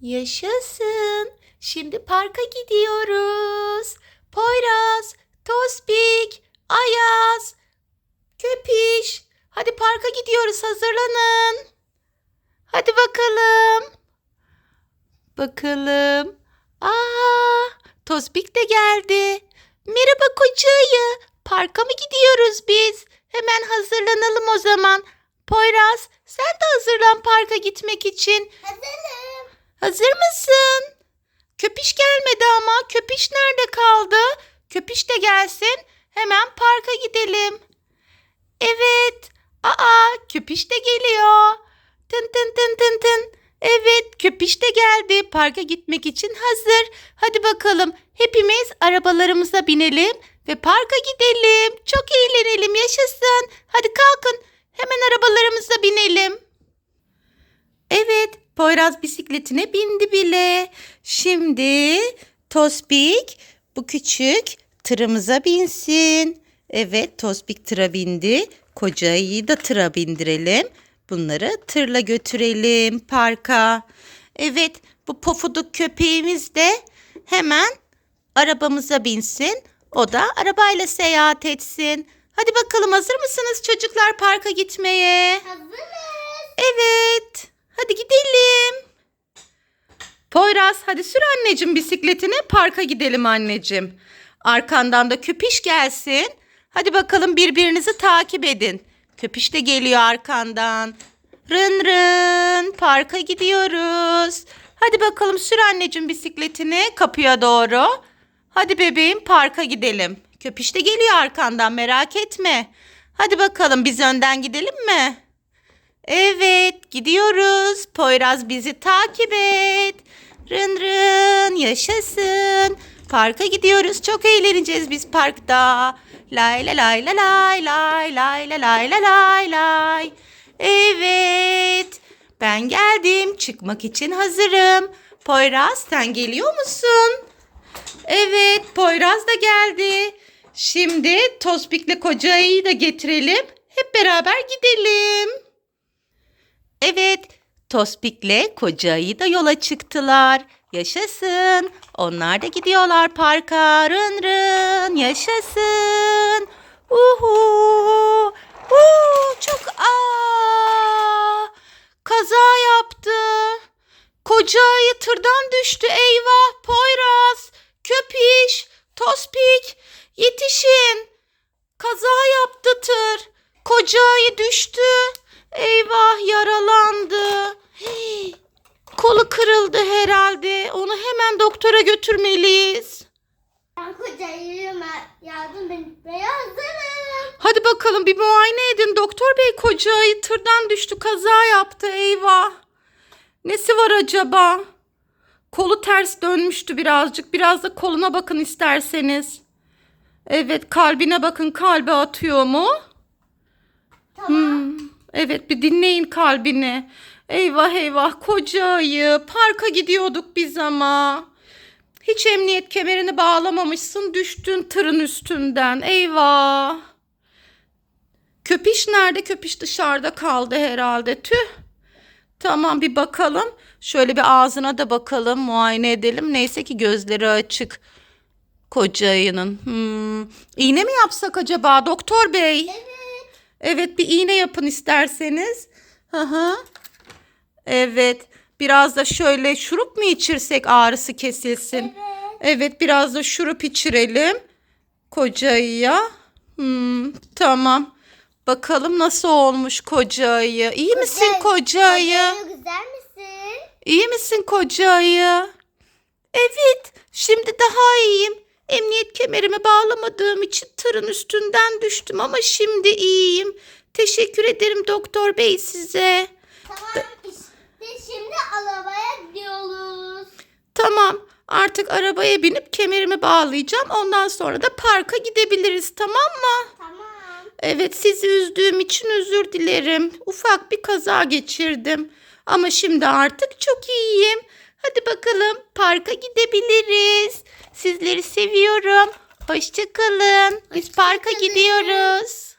Yaşasın. Şimdi parka gidiyoruz. Poyraz, Tospik, Ayaz, Köpiş. Hadi parka gidiyoruz. Hazırlanın. Hadi bakalım. Bakalım. Aa, Tospik de geldi. Merhaba koca ayı. Parka mı gidiyoruz biz? Hemen hazırlanalım o zaman. Poyraz, sen de hazırlan parka gitmek için. Hazırım. Hazır mısın? Köpiş gelmedi ama. Köpiş nerede kaldı? Köpiş de gelsin. Hemen parka gidelim. Evet. Aa, köpiş de geliyor. Tın tın tın tın tın. Evet, köpiş de geldi. Parka gitmek için hazır. Hadi bakalım. Hepimiz arabalarımıza binelim ve parka gidelim. Çok eğlenelim. Yaşasın. Hadi kalkın. Hemen arabalarımıza binelim. Poyraz bisikletine bindi bile. Şimdi Tospik bu küçük tırımıza binsin. Evet, Tospik tıra bindi. Koca ayıyı da tıra bindirelim. Bunları tırla götürelim parka. Evet, bu pofuduk köpeğimiz de hemen arabamıza binsin. O da arabayla seyahat etsin. Hadi bakalım hazır mısınız çocuklar parka gitmeye? Hazırız. Evet. Hadi gidelim. Poyraz hadi sür anneciğim bisikletini parka gidelim anneciğim. Arkandan da köpiş gelsin. Hadi bakalım birbirinizi takip edin. Köpiş de geliyor arkandan. Rın rın parka gidiyoruz. Hadi bakalım sür anneciğim bisikletini kapıya doğru. Hadi bebeğim parka gidelim. Köpiş de geliyor arkandan merak etme. Hadi bakalım biz önden gidelim mi? Evet, gidiyoruz. Poyraz bizi takip et. Rın rın, yaşasın. Parka gidiyoruz. Çok eğleneceğiz biz parkta. Lay la lay la lay lay lay la lay la lay lay. Evet, ben geldim. Çıkmak için hazırım. Poyraz sen geliyor musun? Evet, Poyraz da geldi. Şimdi Tospik'le koca ayıyı da getirelim. Hep beraber gidelim. Evet, Tospik'le koca ayı da yola çıktılar. Yaşasın. Onlar da gidiyorlar parka. Rın rın. Yaşasın. Uhu. Uhu. Çok aa. Kaza yaptı. Koca ayı tırdan düştü. Eyvah. Poyraz. Köpiş. Tospik. Yetişin. Kaza yaptı tır. Koca ayı düştü. Eyvah yaralandı. Hey, kolu kırıldı herhalde. Onu hemen doktora götürmeliyiz. Ben kocayım. Yardım etmeye hazırım. Hadi bakalım bir muayene edin. Doktor bey koca ayı tırdan düştü. Kaza yaptı. Eyvah. Nesi var acaba? Kolu ters dönmüştü birazcık. Biraz da koluna bakın isterseniz. Evet kalbine bakın kalbi atıyor mu? Tamam. Hmm, Evet bir dinleyin kalbini. Eyvah eyvah koca ayı. Parka gidiyorduk biz ama. Hiç emniyet kemerini bağlamamışsın düştün tırın üstünden. Eyvah. Köpiş nerede? Köpiş dışarıda kaldı herhalde. Tüh. Tamam bir bakalım. Şöyle bir ağzına da bakalım. Muayene edelim. Neyse ki gözleri açık. Koca ayının. Hmm. İğne mi yapsak acaba doktor bey? Evet. Evet bir iğne yapın isterseniz. Hı hı. Evet. Biraz da şöyle şurup mu içirsek ağrısı kesilsin? Evet. Evet biraz da şurup içirelim. Koca ayıya. Hmm, tamam. Bakalım nasıl olmuş koca ayı. İyi misin? Kocayı güzel misin? İyi misin koca ayı? Evet, şimdi daha iyiyim. Emniyet kemerimi bağlamadığım için tırın üstünden düştüm ama şimdi iyiyim. Teşekkür ederim doktor bey size. Tamam işte şimdi arabaya gidiyoruz. Tamam, artık arabaya binip kemerimi bağlayacağım. Ondan sonra da parka gidebiliriz, tamam mı? Tamam. Evet, sizi üzdüğüm için özür dilerim. Ufak bir kaza geçirdim. Ama şimdi artık çok iyiyim. Hadi bakalım parka gidebiliriz. Sizleri seviyorum. Hoşçakalın. Biz parka kalın. gidiyoruz.